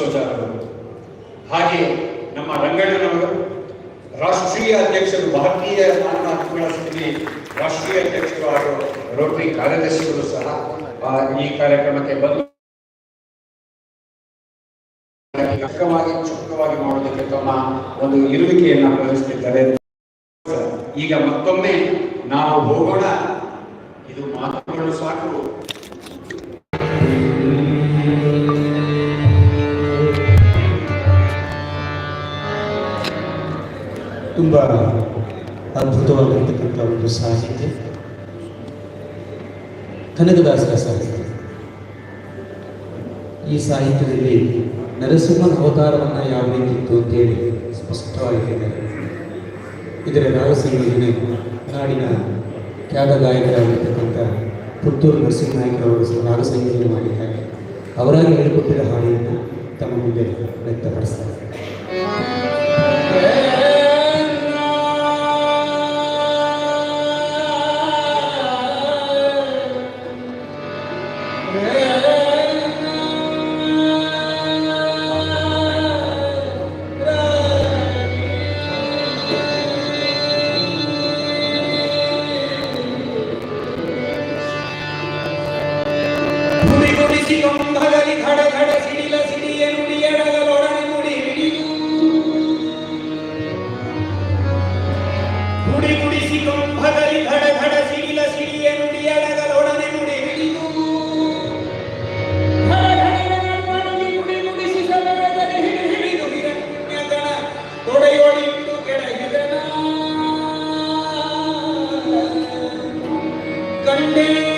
ವಂಶೋಜಾರರು ಹಾಗೆ ನಮ್ಮ ರಂಗಣ್ಣನವರು ರಾಷ್ಟ್ರೀಯ ಅಧ್ಯಕ್ಷರು, ಭಾರತೀಯ ಮಾನವ ಸಮಿತಿ ರಾಷ್ಟ್ರೀಯ ಅಧ್ಯಕ್ಷರು ಹಾಗೂ ರೋಟರಿ ಕಾರ್ಯದರ್ಶಿಗಳು ಸಹ ಈ ಕಾರ್ಯಕ್ರಮಕ್ಕೆ ಬಂದು ಚುಕ್ಕವಾಗಿ ಚುಕ್ಕವಾಗಿ ಮಾಡೋದಕ್ಕೆ ತಮ್ಮ ಒಂದು ಇರುವಿಕೆಯನ್ನ ಪ್ರದರ್ಶಿಸಿದ್ದಾರೆ. ಈಗ ಮತ್ತೊಮ್ಮೆ ನಾವು ಹೋಗೋಣ. ಇದು ಮಾತುಗಳು ಸಾಕು. ತುಂಬ ಅದ್ಭುತವಾಗಿರ್ತಕ್ಕಂಥ ಒಂದು ಸಾಹಿತ್ಯ. ಕನಕದಾಸರ ಸಾಹಿತ್ಯ. ಈ ಸಾಹಿತ್ಯದಲ್ಲಿ ನರಸಿಂಹನ ಅವತಾರವನ್ನು ಯಾವ ರೀತಿ ಇತ್ತು ಸ್ಪಷ್ಟವಾಗಿ ಹೇಳಿದ್ದಾರೆ ಇದರ ರಾಗ ಸಂಯೋಜನೆ? ನಾಡಿನ ಖ್ಯಾತ ಗಾಯಕರಾಗಿರ್ತಕ್ಕಂಥ ಪುತ್ತೂರು ನರಸಿಂಹನಾಯಕರವರು ರಾಗ ಸಂಯೋಜನೆ ಮಾಡಿದ್ದಾರೆ. ಅವರಾಗಿ ಹೇಳಿಕೊಟ್ಟಿರೋ ಹಾಡಿಯನ್ನು ತಮ್ಮ ಮುಂದೆ ವ್ಯಕ್ತಪಡಿಸ್ತಾರೆ. ಸಿಗಂಬಗಲಿ ಘಡ ಘಡ ಸಿಡಿಲ ಸಿಡಿಯ ನುಡಿ ಎಡಗಲೊಡನೆ ನುಡಿ ಹಿಡಿದು ಗುಡಿ ಗುಡಿ ಸಿಗಂಬಗಲಿ ಘಡ ಘಡ ಸಿಡಿಲ ಸಿಡಿಯ ನುಡಿ ಎಡಗಲೊಡನೆ ನುಡಿ ಹಿಡಿದು ತೊಡೆಯೊಳಿಟ್ಟು ಕೆಳಗಿದನ ಕಂಡೇ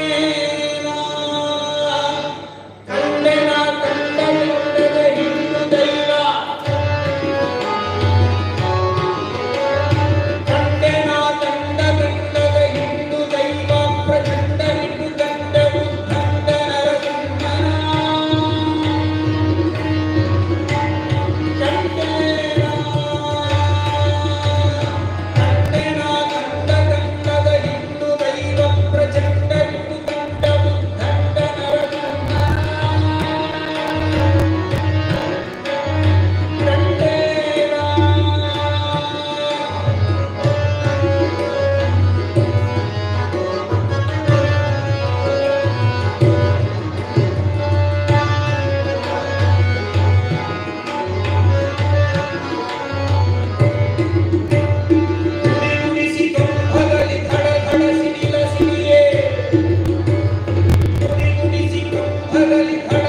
Hare